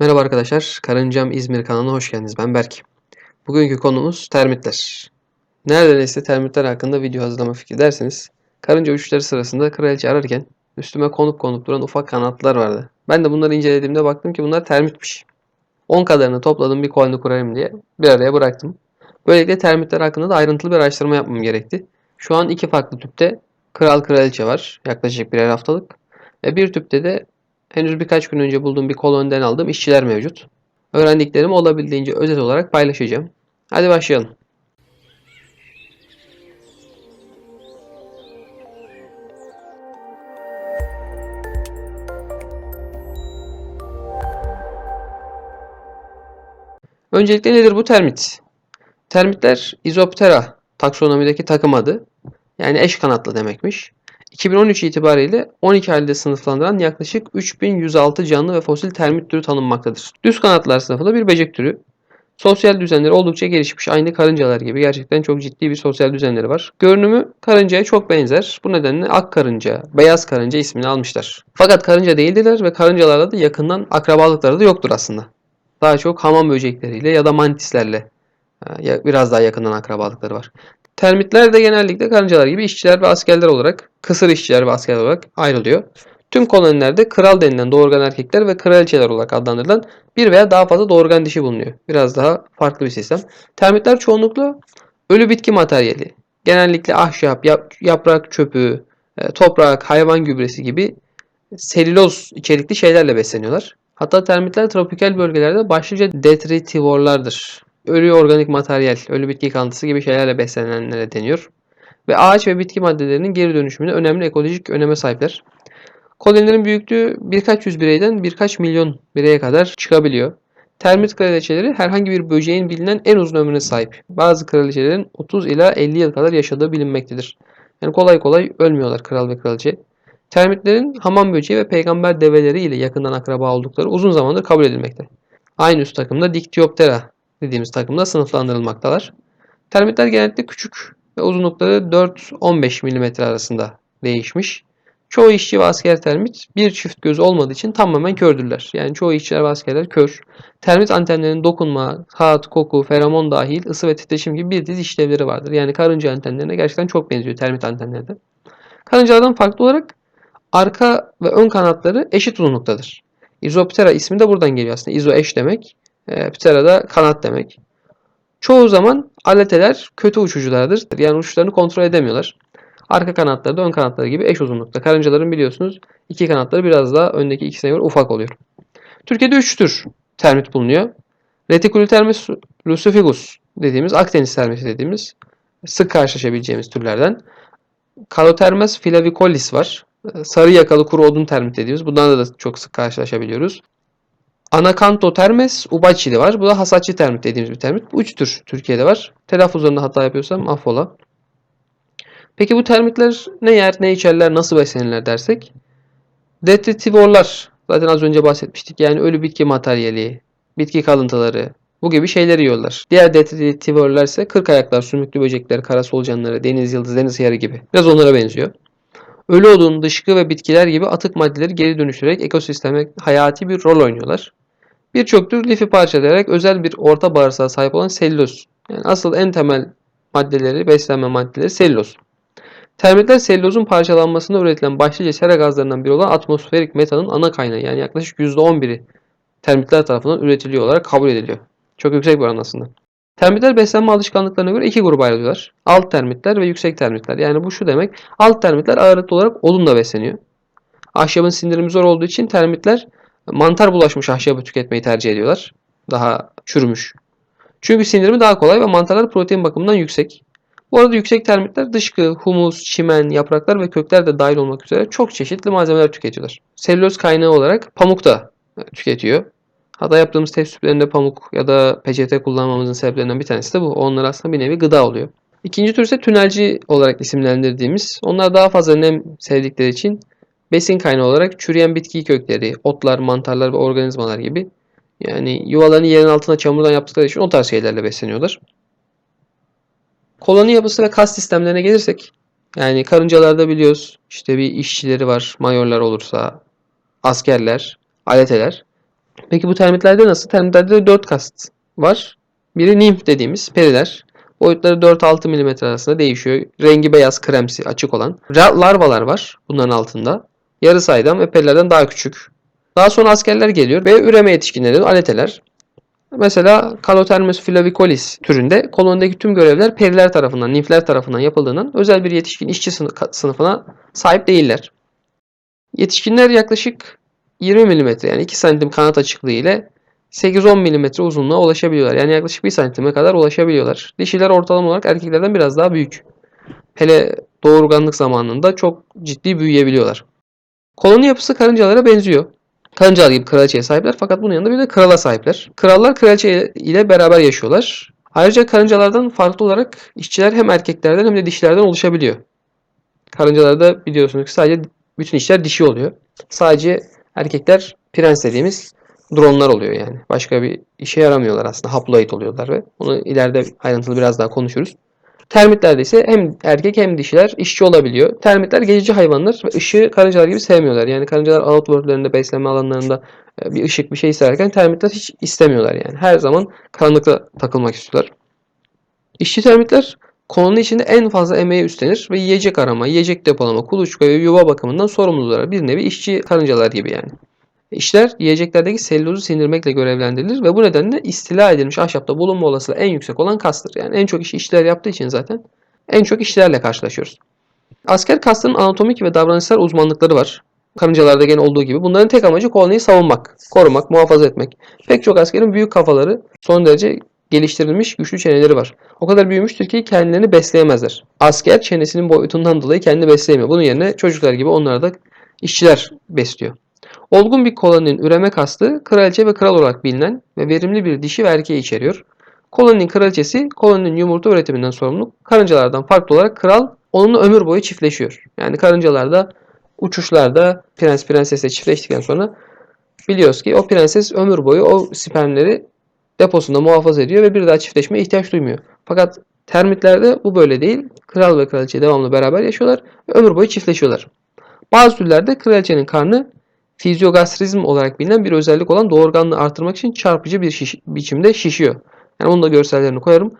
Merhaba arkadaşlar, Karıncam İzmir kanalına hoş geldiniz. Ben Berk. Bugünkü konumuz termitler. Neredeyse termitler hakkında video hazırlama fikri derseniz, karınca uçuşları sırasında kraliçe ararken üstüme konup konup duran ufak kanatlar vardı. Ben de bunları incelediğimde baktım ki bunlar termitmiş. 10 kadarını topladım bir koloni kurarım diye bir araya bıraktım. Böylelikle termitler hakkında da ayrıntılı bir araştırma yapmam gerekti. Şu an iki farklı tüpte kral kraliçe var yaklaşık birer haftalık. Ve bir tüpte de henüz birkaç gün önce bulduğum bir koloniden aldığım işçiler mevcut. Öğrendiklerimi olabildiğince özet olarak paylaşacağım. Hadi başlayalım. Öncelikle nedir bu termit? Termitler Izoptera taksonomideki takım adı. Yani eş kanatlı demekmiş. 2013 itibariyle 12 halde sınıflandıran yaklaşık 3106 canlı ve fosil termit türü tanınmaktadır. Düz kanatlar sınıfında bir böcek türü. Sosyal düzenleri oldukça gelişmiş. Aynı karıncalar gibi gerçekten çok ciddi bir sosyal düzenleri var. Görünümü karıncaya çok benzer. Bu nedenle ak karınca, beyaz karınca ismini almışlar. Fakat karınca değildiler ve karıncalarla da yakından akrabalıkları da yoktur aslında. Daha çok hamam böcekleriyle ya da mantislerle e, biraz daha yakından akrabalıkları var. Termitler de genellikle karıncalar gibi işçiler ve askerler olarak, kısır işçiler ve askerler olarak ayrılıyor. Tüm kolonilerde kral denilen doğurgan erkekler ve kraliçeler olarak adlandırılan bir veya daha fazla doğurgan dişi bulunuyor. Biraz daha farklı bir sistem. Termitler çoğunlukla ölü bitki materyali, genellikle ahşap, yaprak çöpü, e, toprak, hayvan gübresi gibi selüloz içerikli şeylerle besleniyorlar. Hatta termitler tropikal bölgelerde başlıca detritivorlardır ölü organik materyal, ölü bitki kalıntısı gibi şeylerle beslenenlere deniyor. Ve ağaç ve bitki maddelerinin geri dönüşümünde önemli ekolojik öneme sahipler. Kolonilerin büyüklüğü birkaç yüz bireyden birkaç milyon bireye kadar çıkabiliyor. Termit kraliçeleri herhangi bir böceğin bilinen en uzun ömrüne sahip. Bazı kraliçelerin 30 ila 50 yıl kadar yaşadığı bilinmektedir. Yani kolay kolay ölmüyorlar kral ve kraliçe. Termitlerin hamam böceği ve peygamber develeri ile yakından akraba oldukları uzun zamandır kabul edilmekte. Aynı üst takımda Dictyoptera dediğimiz takımda sınıflandırılmaktalar. Termitler genellikle küçük ve uzunlukları 4-15 mm arasında değişmiş. Çoğu işçi ve asker termit bir çift göz olmadığı için tamamen kördürler. Yani çoğu işçiler ve askerler kör. Termit antenlerinin dokunma, tat, koku, feromon dahil ısı ve titreşim gibi bir dizi işlevleri vardır. Yani karınca antenlerine gerçekten çok benziyor termit antenleri Karıncalardan farklı olarak arka ve ön kanatları eşit uzunluktadır. Izoptera ismi de buradan geliyor aslında. Izo eş demek. E, ptera da kanat demek. Çoğu zaman aleteler kötü uçuculardır. Yani uçuşlarını kontrol edemiyorlar. Arka kanatları da ön kanatları gibi eş uzunlukta. Karıncaların biliyorsunuz iki kanatları biraz daha öndeki ikisine göre ufak oluyor. Türkiye'de 3 tür termit bulunuyor. Reticulitermis lucificus dediğimiz Akdeniz termiti dediğimiz sık karşılaşabileceğimiz türlerden. Calotermes flavicolis var. Sarı yakalı kuru odun termit dediğimiz. Bundan da çok sık karşılaşabiliyoruz. Anakanto termes ubacili var. Bu da hasatçı termit dediğimiz bir termit. Bu üç tür Türkiye'de var. Telaffuzlarında hata yapıyorsam affola. Peki bu termitler ne yer, ne içerler, nasıl beslenirler dersek? Detritivorlar. Zaten az önce bahsetmiştik. Yani ölü bitki materyali, bitki kalıntıları, bu gibi şeyleri yiyorlar. Diğer detritivorlar ise kırk ayaklar, sümüklü böcekler, kara solucanları, deniz yıldızı, deniz yarı gibi. Biraz onlara benziyor. Ölü odun, dışkı ve bitkiler gibi atık maddeleri geri dönüştürerek ekosisteme hayati bir rol oynuyorlar. Birçok tür lifi parçalayarak özel bir orta bağırsağa sahip olan selüloz. Yani asıl en temel maddeleri, beslenme maddeleri selüloz. Termitler selülozun parçalanmasında üretilen başlıca sera gazlarından biri olan atmosferik metanın ana kaynağı. Yani yaklaşık %11'i termitler tarafından üretiliyor olarak kabul ediliyor. Çok yüksek bir oran aslında. Termitler beslenme alışkanlıklarına göre iki gruba ayrılıyorlar. Alt termitler ve yüksek termitler. Yani bu şu demek. Alt termitler ağırlıklı olarak odunla besleniyor. Ahşabın sindirimi zor olduğu için termitler mantar bulaşmış ahşabı tüketmeyi tercih ediyorlar. Daha çürümüş. Çünkü sindirimi daha kolay ve mantarlar protein bakımından yüksek. Bu arada yüksek termitler dışkı, humus, çimen, yapraklar ve kökler de dahil olmak üzere çok çeşitli malzemeler tüketiyorlar. Selüloz kaynağı olarak pamuk da tüketiyor. Hatta yaptığımız test tüplerinde pamuk ya da peçete kullanmamızın sebeplerinden bir tanesi de bu. Onlar aslında bir nevi gıda oluyor. İkinci tür ise tünelci olarak isimlendirdiğimiz. Onlar daha fazla nem sevdikleri için Besin kaynağı olarak çürüyen bitki kökleri, otlar, mantarlar ve organizmalar gibi yani yuvalarını yerin altına çamurdan yaptıkları için o tarz şeylerle besleniyorlar. Koloni yapısı ve kas sistemlerine gelirsek yani karıncalarda biliyoruz işte bir işçileri var, mayorlar olursa, askerler, aleteler. Peki bu termitlerde nasıl? Termitlerde de 4 kast var. Biri nimf dediğimiz periler. Boyutları 4-6 mm arasında değişiyor. Rengi beyaz kremsi açık olan. Larvalar var bunların altında. Yarı saydam ve perilerden daha küçük. Daha sonra askerler geliyor ve üreme yetişkinleri aleteler. Mesela Calothermus flavicolis türünde kolonideki tüm görevler periler tarafından, nimfler tarafından yapıldığından özel bir yetişkin işçi sınıf- sınıfına sahip değiller. Yetişkinler yaklaşık 20 mm yani 2 santim kanat açıklığı ile 8-10 mm uzunluğa ulaşabiliyorlar. Yani yaklaşık 1 santime kadar ulaşabiliyorlar. Dişiler ortalama olarak erkeklerden biraz daha büyük. Hele doğurganlık zamanında çok ciddi büyüyebiliyorlar. Koloni yapısı karıncalara benziyor. Karıncalar gibi kraliçeye sahipler fakat bunun yanında bir de krala sahipler. Krallar kraliçe ile beraber yaşıyorlar. Ayrıca karıncalardan farklı olarak işçiler hem erkeklerden hem de dişilerden oluşabiliyor. Karıncalarda biliyorsunuz ki sadece bütün işler dişi oluyor. Sadece erkekler prens dediğimiz dronlar oluyor yani. Başka bir işe yaramıyorlar aslında. Haploid oluyorlar ve onu ileride ayrıntılı biraz daha konuşuruz. Termitlerde ise hem erkek hem dişiler işçi olabiliyor. Termitler geçici hayvanlar ve ışığı karıncalar gibi sevmiyorlar. Yani karıncalar outworldlerinde, beslenme alanlarında e, bir ışık bir şey isterken termitler hiç istemiyorlar yani. Her zaman karanlıkta takılmak istiyorlar. İşçi termitler koloni içinde en fazla emeği üstlenir ve yiyecek arama, yiyecek depolama, kuluçka ve yuva bakımından sorumlular. Bir nevi işçi karıncalar gibi yani. İşler yiyeceklerdeki selülozu sindirmekle görevlendirilir ve bu nedenle istila edilmiş ahşapta bulunma olasılığı en yüksek olan kastır. Yani en çok işi işçiler yaptığı için zaten en çok işçilerle karşılaşıyoruz. Asker kastının anatomik ve davranışsal uzmanlıkları var. Karıncalarda gene olduğu gibi. Bunların tek amacı koloniyi savunmak, korumak, muhafaza etmek. Pek çok askerin büyük kafaları son derece geliştirilmiş güçlü çeneleri var. O kadar büyümüştür ki kendilerini besleyemezler. Asker çenesinin boyutundan dolayı kendini besleyemiyor. Bunun yerine çocuklar gibi onları da işçiler besliyor. Olgun bir koloninin üreme kastı kraliçe ve kral olarak bilinen ve verimli bir dişi ve erkeği içeriyor. Koloninin kraliçesi koloninin yumurta üretiminden sorumlu. Karıncalardan farklı olarak kral onunla ömür boyu çiftleşiyor. Yani karıncalarda uçuşlarda prens prensesle çiftleştikten sonra biliyoruz ki o prenses ömür boyu o spermleri deposunda muhafaza ediyor ve bir daha çiftleşmeye ihtiyaç duymuyor. Fakat termitlerde bu böyle değil. Kral ve kraliçe devamlı beraber yaşıyorlar ve ömür boyu çiftleşiyorlar. Bazı türlerde kraliçenin karnı fizyogastrizm olarak bilinen bir özellik olan doğurganlığı artırmak için çarpıcı bir şiş- biçimde şişiyor. Yani onun da görsellerini koyarım.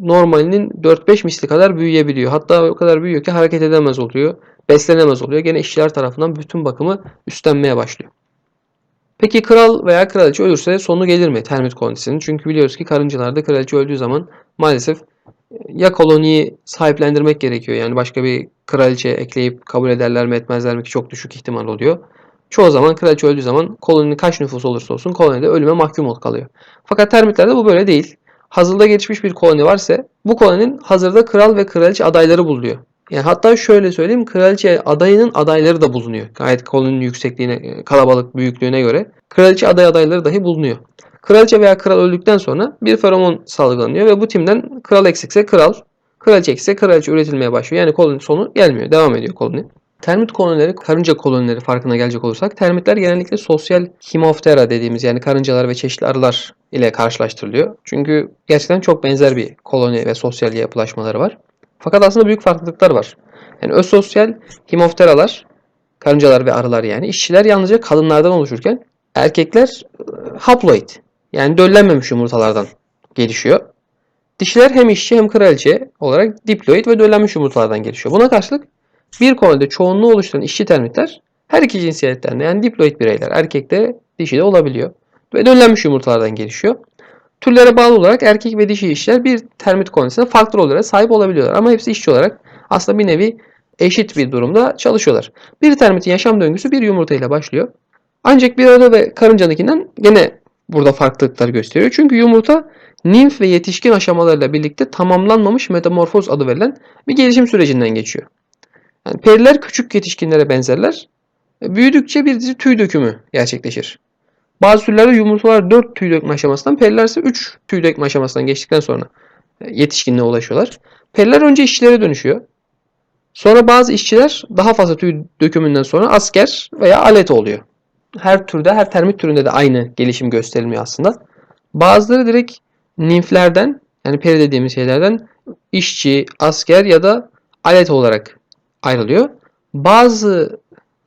Normalinin 4-5 misli kadar büyüyebiliyor. Hatta o kadar büyüyor ki hareket edemez oluyor. Beslenemez oluyor. Gene işçiler tarafından bütün bakımı üstlenmeye başlıyor. Peki kral veya kraliçe ölürse sonu gelir mi termit kolonisinin? Çünkü biliyoruz ki karıncalarda kraliçe öldüğü zaman maalesef ya koloniyi sahiplendirmek gerekiyor. Yani başka bir kraliçe ekleyip kabul ederler mi etmezler mi ki çok düşük ihtimal oluyor. Çoğu zaman kraliçe öldüğü zaman koloninin kaç nüfus olursa olsun kolonide ölüme mahkum kalıyor. Fakat termitlerde bu böyle değil. Hazırda gelişmiş bir koloni varsa bu koloninin hazırda kral ve kraliçe adayları bulunuyor. Yani hatta şöyle söyleyeyim kraliçe adayının adayları da bulunuyor. Gayet koloninin yüksekliğine, kalabalık büyüklüğüne göre. Kraliçe aday adayları dahi bulunuyor. Kraliçe veya kral öldükten sonra bir feromon salgılanıyor ve bu timden kral eksikse kral, kraliçe eksikse kraliçe üretilmeye başlıyor. Yani koloni sonu gelmiyor. Devam ediyor koloni. Termit kolonileri, karınca kolonileri farkına gelecek olursak termitler genellikle sosyal himoftera dediğimiz yani karıncalar ve çeşitli arılar ile karşılaştırılıyor. Çünkü gerçekten çok benzer bir koloni ve sosyal yapılaşmaları var. Fakat aslında büyük farklılıklar var. Yani öz sosyal himofteralar, karıncalar ve arılar yani işçiler yalnızca kadınlardan oluşurken erkekler e, haploid yani döllenmemiş yumurtalardan gelişiyor. Dişiler hem işçi hem kraliçe olarak diploid ve döllenmiş yumurtalardan gelişiyor. Buna karşılık bir kolonide çoğunluğu oluşturan işçi termitler her iki cinsiyetten yani diploid bireyler erkekte dişi de olabiliyor. Ve döllenmiş yumurtalardan gelişiyor. Türlere bağlı olarak erkek ve dişi işçiler bir termit kolonisinde farklı rollere sahip olabiliyorlar. Ama hepsi işçi olarak aslında bir nevi eşit bir durumda çalışıyorlar. Bir termitin yaşam döngüsü bir yumurta ile başlıyor. Ancak bir arı ve karıncanınkinden gene burada farklılıklar gösteriyor. Çünkü yumurta nimf ve yetişkin aşamalarıyla birlikte tamamlanmamış metamorfoz adı verilen bir gelişim sürecinden geçiyor. Yani periler küçük yetişkinlere benzerler. Büyüdükçe bir dizi tüy dökümü gerçekleşir. Bazı türlerde yumurtalar 4 tüy dökme aşamasından, periler ise 3 tüy dökme aşamasından geçtikten sonra yetişkinliğe ulaşıyorlar. Periler önce işçilere dönüşüyor. Sonra bazı işçiler daha fazla tüy dökümünden sonra asker veya alet oluyor. Her türde, her termit türünde de aynı gelişim gösterilmiyor aslında. Bazıları direkt nimflerden, yani peri dediğimiz şeylerden işçi, asker ya da alet olarak ayrılıyor. Bazı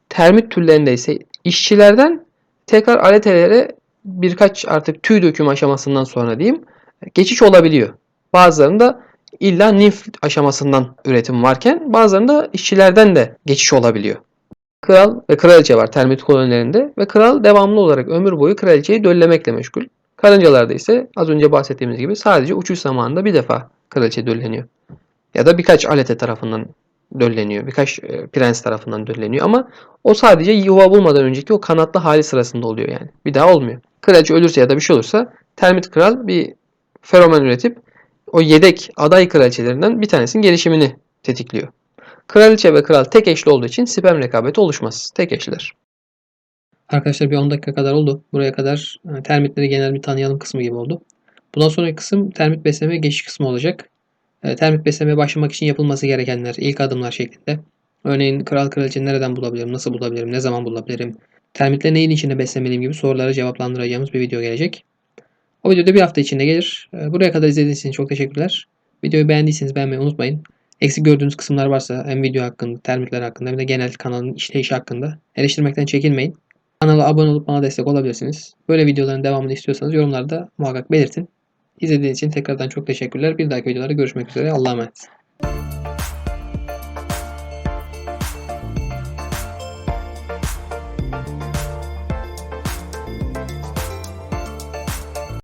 termit türlerinde ise işçilerden tekrar aletelere birkaç artık tüy döküm aşamasından sonra diyeyim geçiş olabiliyor. Bazılarında illa nimf aşamasından üretim varken bazılarında işçilerden de geçiş olabiliyor. Kral ve kraliçe var termit kolonilerinde ve kral devamlı olarak ömür boyu kraliçeyi döllemekle meşgul. Karıncalarda ise az önce bahsettiğimiz gibi sadece uçuş zamanında bir defa kraliçe dölleniyor. Ya da birkaç alete tarafından dölleniyor. Birkaç e, prens tarafından dölleniyor ama o sadece yuva bulmadan önceki o kanatlı hali sırasında oluyor yani. Bir daha olmuyor. Kraliçe ölürse ya da bir şey olursa termit kral bir feromen üretip o yedek aday kraliçelerinden bir tanesinin gelişimini tetikliyor. Kraliçe ve kral tek eşli olduğu için sperm rekabeti oluşmaz. Tek eşliler. Arkadaşlar bir 10 dakika kadar oldu. Buraya kadar e, termitleri genel bir tanıyalım kısmı gibi oldu. Bundan sonraki kısım termit besleme geçiş kısmı olacak. E, Termit beslemeye başlamak için yapılması gerekenler, ilk adımlar şeklinde. Örneğin kral kraliçe nereden bulabilirim, nasıl bulabilirim, ne zaman bulabilirim, termitleri neyin içinde beslemeliyim gibi soruları cevaplandıracağımız bir video gelecek. O video da bir hafta içinde gelir. E, Buraya kadar izlediğiniz için çok teşekkürler. Videoyu beğendiyseniz beğenmeyi unutmayın. Eksik gördüğünüz kısımlar varsa hem video hakkında, termitler hakkında hem de genel kanalın işleyişi hakkında eleştirmekten çekinmeyin. Kanala abone olup bana destek olabilirsiniz. Böyle videoların devamını istiyorsanız yorumlarda muhakkak belirtin. İzlediğiniz için tekrardan çok teşekkürler. Bir dahaki videolarda görüşmek üzere. Allah'a emanet.